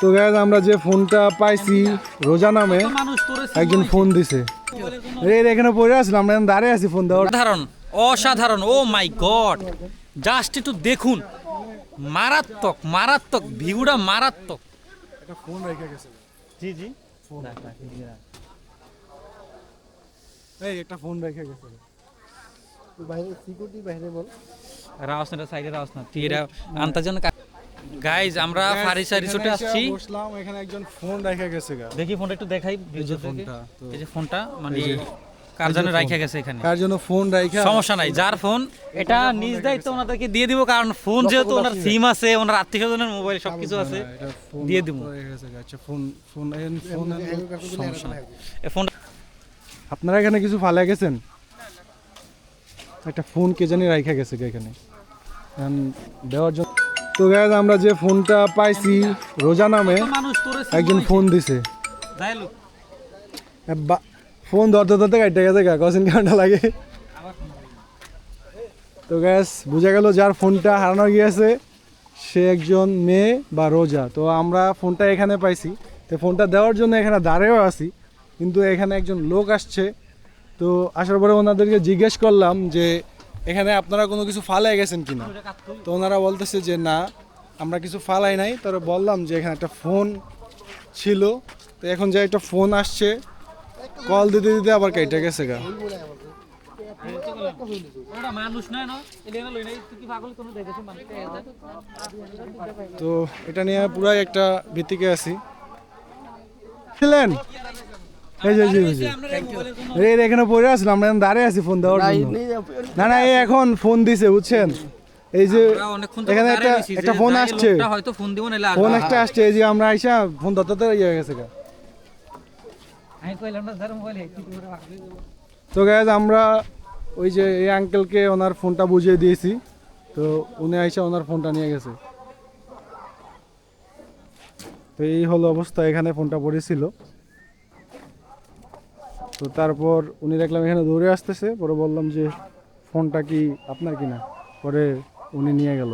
তো গ্যাস আমরা যে ফোনটা পাইছি রোজা নামে একজন ফোন দিছে। এই এখানে পড়ে আসলাম আমরা দাঁড়িয়ে আছি ফোন দেওয়ার অসাধারণ অসাধারণ ও মাই গড। জাস্ট একটু দেখুন মারাত্মক মারাত্মক ভিউটা মারাত্মক। একটা ফোন রেখে গেছে। জি জি। এই একটা ফোন রেখে গেছে। বাইরে সিকিউরিটি বাইরে বল রাওসনটা সাইডে রাওস না। তুই এটা আনতার জন্য গাইজ আমরা ফারিসা রিসোর্টে আসছি। বসলাম এখানে একজন ফোন রেখে গেছে গা। দেখি ফোনটা একটু দেখাই ভিডিও থেকে ফোনটা, এই যে ফোনটা মানে কার জন্য রাখা গেছে এখানে? কার জন্য ফোন রাইখা সমস্যা নাই যার ফোন এটা নিজ দায়িত্ব ওনাদেরকে দিয়ে দিব কারণ ফোন যেহেতু ওনার সিম আছে ওনার আত্মীয় স্বজনের মোবাইল সবকিছু আছে দিয়ে দিবো। রেখে। আচ্ছা ফোন ফোন ফোন সমস্যা নাই। এই ফোন আপনারা এখানে কিছু ফালা গেছেন? একটা ফোন কে জানি রাইখা গেছে গা এখানে। দেওয়ার জন্য তো গ্যাস আমরা যে ফোনটা পাইছি রোজা নামে একজন ফোন দিছে। ফোন ধরতে ধরতে কাটতে গেছে গা কদিন কারণটা লাগে। তো গ্যাস বোঝা গেল যার ফোনটা হারানো গিয়েছে সে একজন মেয়ে বা রোজা। তো আমরা ফোনটা এখানে পাইছি। তো ফোনটা দেওয়ার জন্য এখানে দাঁড়িয়েও আছি কিন্তু এখানে একজন লোক আসছে। তো আসার পরে ওনাদেরকে জিজ্ঞেস করলাম যে এখানে আপনারা কোনো কিছু ফালাই গেছেন কিনা? তো ওনারা বলতেছে যে না আমরা কিছু ফালাই নাই। তারা বললাম যে এখানে একটা ফোন ছিল। তো এখন যে একটা ফোন আসছে কল দিতে দিতে আবার কেটে গেছে গা। তো এটা নিয়ে পুরাই একটা ভিত্তিকে আছি। ছিলেন? এই যে জি জি এই এখানে পড়ে আসলাম আমরা দাঁড়িয়ে আছি ফোন দেওয়ার জন্য। না না এই এখন ফোন দিছে বুঝছেন? এই যে এখানে একটা একটা ফোন আসছে। হয়তো ফোন দিব নাহলে ফোন একটা আসছে এই যে আমরা আইসা ফোন ধরতে ধরতে ইয়ে গেছে গা। আমি কইলাম না স্যার মোবাইল কি করে রাখবে তো গ্যাস আমরা ওই যে এই আঙ্কেলকে ওনার ফোনটা বুঝিয়ে দিয়েছি। তো উনি আইসা ওনার ফোনটা নিয়ে গেছে। তো এই হলো অবস্থা এখানে ফোনটা পড়েছিল। তো তারপর উনি দেখলাম এখানে দৌড়ে আসতেছে, পরে বললাম যে, ফোনটা কি আপনার কিনা? পরে উনি নিয়ে গেল।